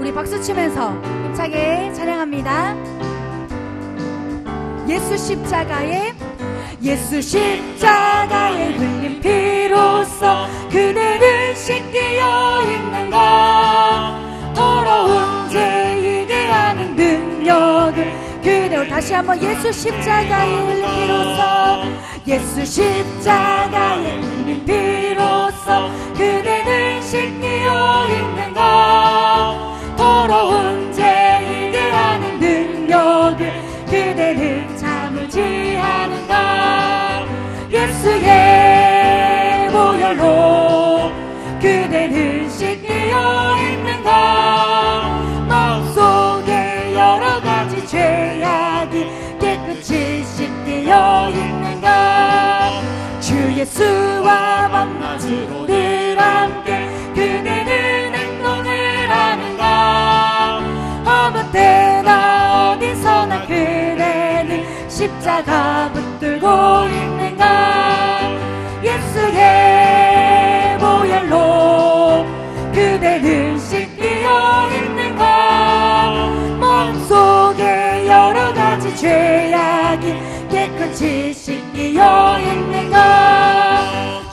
우리 박수 치면서 힘차게 찬양합니다. 예수 십자가에 예수 십자가에 흘린 피로써 그대를 씻기어 있는가 더러운 죄이게 하는 능력을 그대로 다시 한번 예수 십자가에 흘린 피로써 예수 십자가에 예수와 만나지로 늘 함께 그대는 행동을 하는가? 어느 때나 어디서나 그대는 십자가 붙들고 있는가? 예수의 보혈로 그대를 씻기어 있는가? 마음속에 여러 가지 죄악이 깨끗이 씻기어 있는가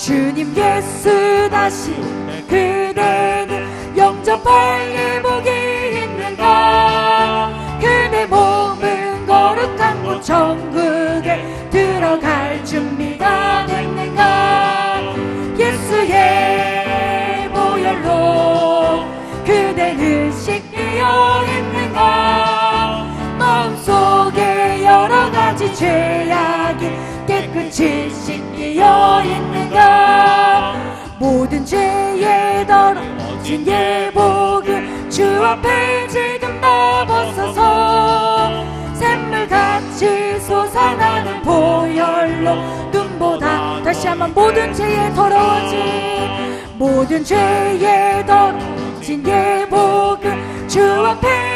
주님 예수 다시 그대는 영접할 예복이 있는가? 그대 몸은 거룩한 곳 천국에 들어갈 준비가 됐는가? 예수의 보혈로 그대는 씻기어 있는가? 마음속에 여러 가지 죄악이 깨끗이 씻기어 있는가? 모든 죄에 더러워진 예복을 주 앞에 지금 다 벗어서 샘물같이 솟아나는 보혈로 눈보다 다시 한번 모든 죄에 더러워진 모든 죄에 더러워진 예복을 주 앞에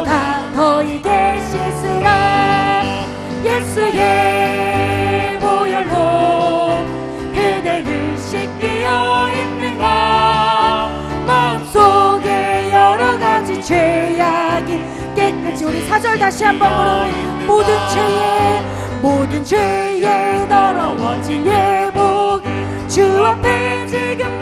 보다 더 이게 씻으라 예수의 보혈로 그대를 씻기어 있는가 마음속에 여러 가지 죄악이 깨끗이 우리 사절 다시 한번 부르 모든 죄에 모든 죄에 더러워진 예복 주 앞에 지금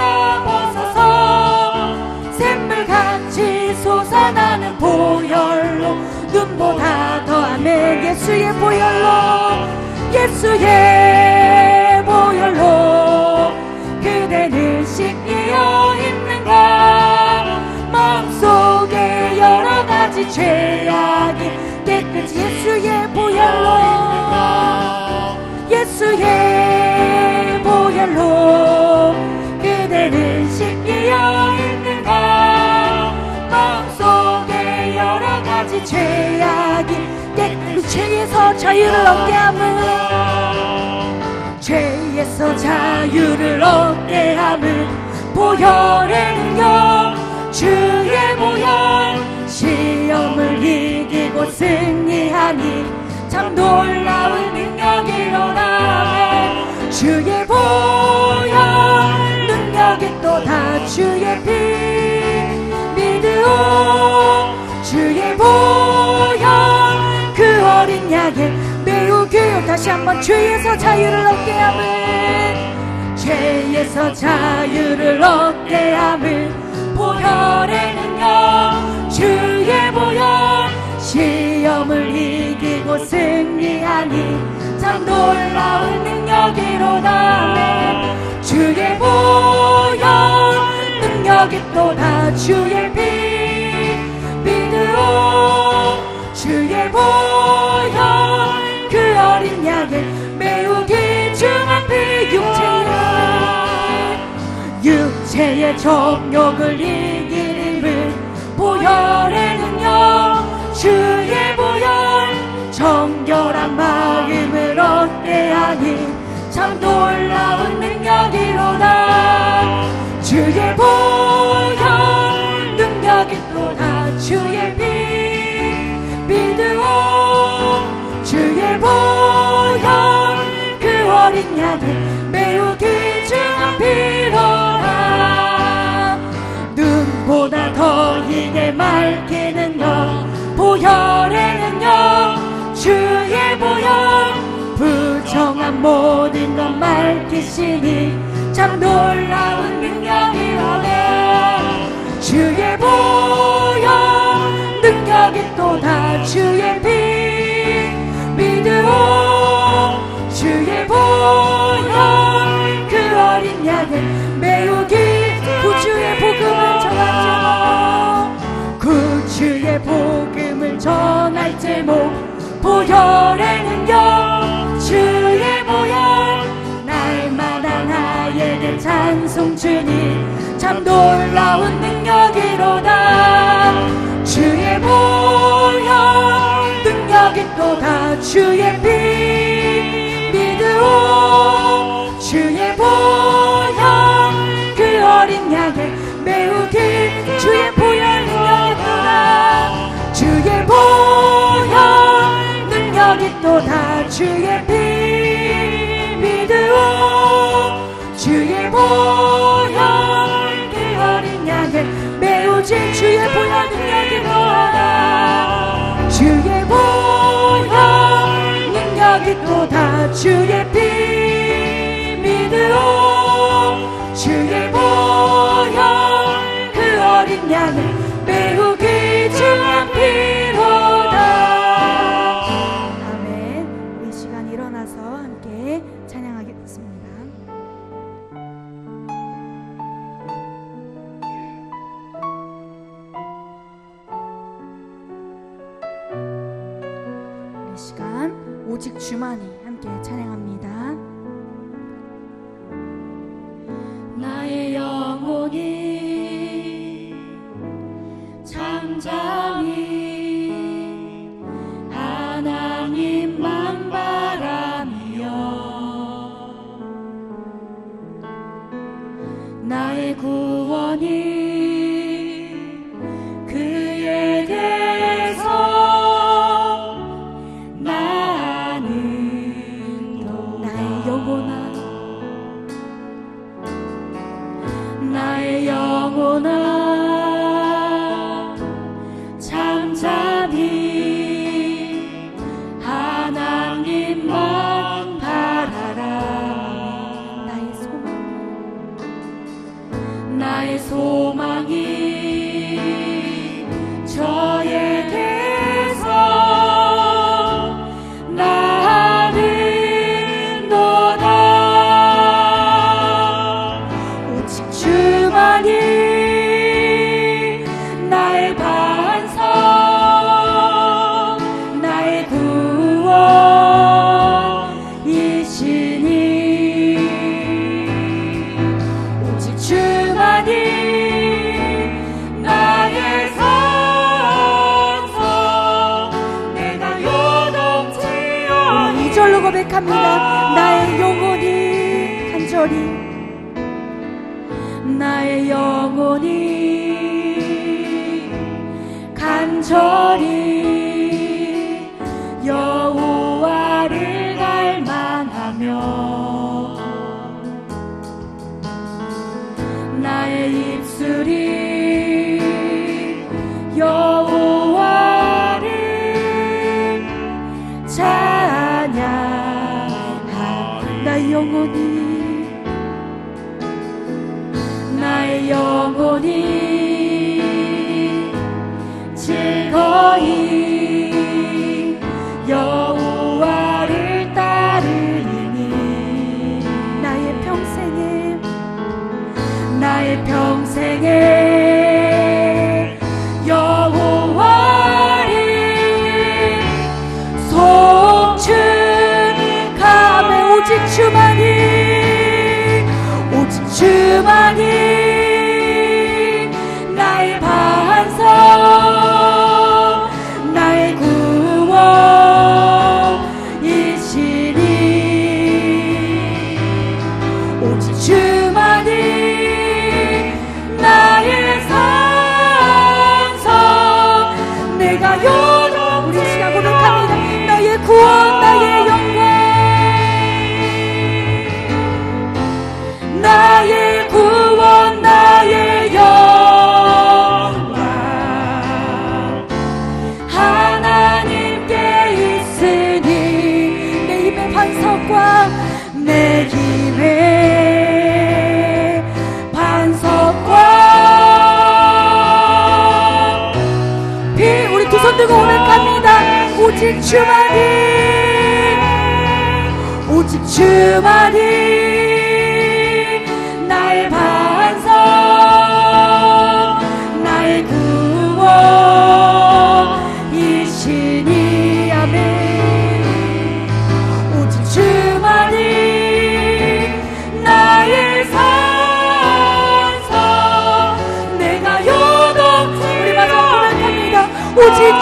보혈로 눈보다 더하면 예수의 보혈로 예수의 보혈로 그대는 씻기어 있는가? 마음속에 여러 가지 죄악이 깨끗이 예수의 보혈로 예수의 보혈로 자유를 얻게 함은 죄에서 자유를 얻게 함은 보혈의 능력 주의 보혈 시험을 이기고 승리하니 참 놀라운 능력이 일어나네. 주의 다시 한번 죄에서 자유를 얻게 함은 죄에서 자유를 얻게 함은 보혈의 능력 주의 보혈. 시험을 이기고 승리하니 참 놀라운 능력이로다. 주의 보혈 능력이 또 다. 주의 피 육체의 정욕을 이기는 보혈의 능력 주의 보혈 정결한 마음을 얻게 하니 참 놀라운 능력이로다. 주의 보혈 능력이 또 다. 주의 피 믿으오. 주의 보혈 그 어린 양 약에 매우 귀중한 피 모든 것 맑히시니 참 놀라운 능력이로네 주의 보혈 능력이 또다. 주의 피 믿으오 주의 보혈 그 어린 양을 매우 깊 구주의 복음을 전하죠 구주의 복음을 전할 제목 보혈에는요 주의 보혈 날마다 나에게 찬송 주니 참 놀라운 능력이로다. 주의 보혈 능력이 또다. 주의 피 믿으오. 주의 보혈 그 어린 양의 매우 긴 주의 보혈 능력이 또다. 주의 보혈 능력이 또다. 주의 피 그 어린 양의 매우 진 주의 보혈 능력이 또다 주의 보혈 능력이 또다. 주의 피 믿으오. 주의 보혈 그 어린 양을 귀 오직 주만이 함께 찬양합니다. 나의 영혼이 잠잠히 하나님만 바라며 나의 구원이 오직 주만이 나의 반석 나의 구원이시니 오직 주만이 나의 산성 내가 요동치어 이절로 고백합니다. 나의 영혼이 간절히 나의 영혼이 간절히 여호와를 갈망하며 나의 입술이 여호와 영혼이 즐거이 여호와를 따르니. 나의 평생에 나의 평생에 주만이 오직 주만이 내 집에 반석과 우리 두 손 들고 오늘 갑니다. 오직 주말이, 오직 주만이 나의 반성 날 구원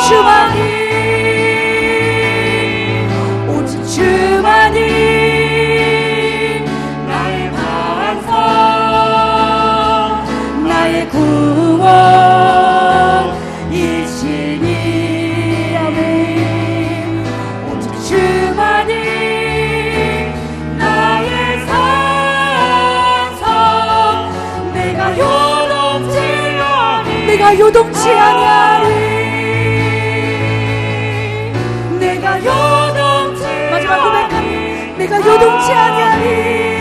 주만이 오직 주만이 나의 반석 나의 구원 이시니 아멘. 오직 주만이 나의 산성 내가 요동치 아니. 내가 요동치 아 마지막 고백합니다 내가 요동치 아니하리